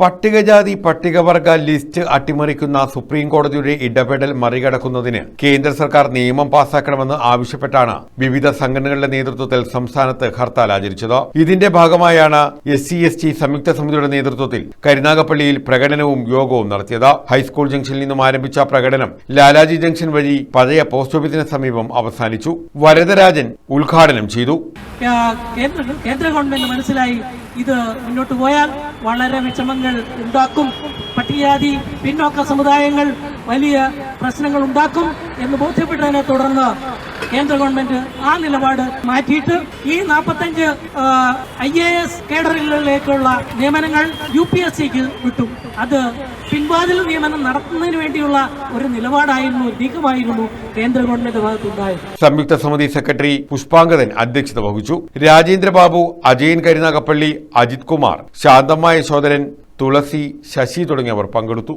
പട്ടികജാതി പട്ടികവർഗ list അട്ടിമറിക്കുന്ന supreme കോടതിയുടെ ഇടപെടൽ മറികടക്കുന്നതിന് കേന്ദ്ര സർക്കാർ നിയമം പാസാക്കണമെന്ന് ആവശ്യപ്പെട്ടാണ് വിവിധ സംഘടനകളുടെ നേതൃത്വത്തിൽ സംസ്ഥാനത്ത് ഹർത്താൽ ആചരിച്ചത്. ഇതിന്റെ ഭാഗമായാണ് എസ് സി എസ് ടി സംയുക്ത സമിതിയുടെ നേതൃത്വത്തിൽ കരുനാഗപ്പള്ളിയിൽ പ്രകടനവും യോഗവും നടത്തിയത്. ഹൈസ്കൂൾ ജംഗ്ഷനിൽ നിന്നും ആരംഭിച്ച പ്രകടനം ലാലാജി ജംഗ്ഷൻ വഴി പഴയ പോസ്റ്റ് ഓഫീസിന് സമീപം അവസാനിച്ചു. വരദരാജൻ ഉദ്ഘാടനം ചെയ്തു. കേന്ദ്ര ഗവൺമെന്റ് മനസ്സിലായി ഇത് മുന്നോട്ട് പോയാൽ വളരെ വിഷമങ്ങൾ ഉണ്ടാക്കും. പട്ടികജാതി പിന്നോക്ക സമുദായങ്ങൾ വലിയ പ്രശ്നങ്ങൾ ഉണ്ടാക്കും എന്ന് ബോധ്യപ്പെട്ടതിനെ തുടർന്ന് കേന്ദ്ര ഗവൺമെന്റ് ആ നിലപാട് മാറ്റിയിട്ട് ഈ നാൽപ്പത്തഞ്ച് ഐ എ എസ് കേഡറുകളിലേക്കുള്ള നിയമനങ്ങൾ യു പി എസ് സിക്ക് വിട്ടു. അത് പിൻവാതിൽ നിയമനം നടത്തുന്നതിന് വേണ്ടിയുള്ള ഒരു നിലപാടായിരുന്നു നീക്കമായിരുന്നു കേന്ദ്ര ഗവൺമെന്റ് ഭാഗത്തുണ്ടായത്. സംയുക്ത സമിതി സെക്രട്ടറി പുഷ്പാങ്കതൻ അധ്യക്ഷത വഹിച്ചു. രാജേന്ദ്രബാബു അജയൻ കരുനാഗപ്പള്ളി അജിത് കുമാർ ശാന്തമായ യശോധരൻ തുളസി ശശി തുടങ്ങിയവർ പങ്കെടുത്തു.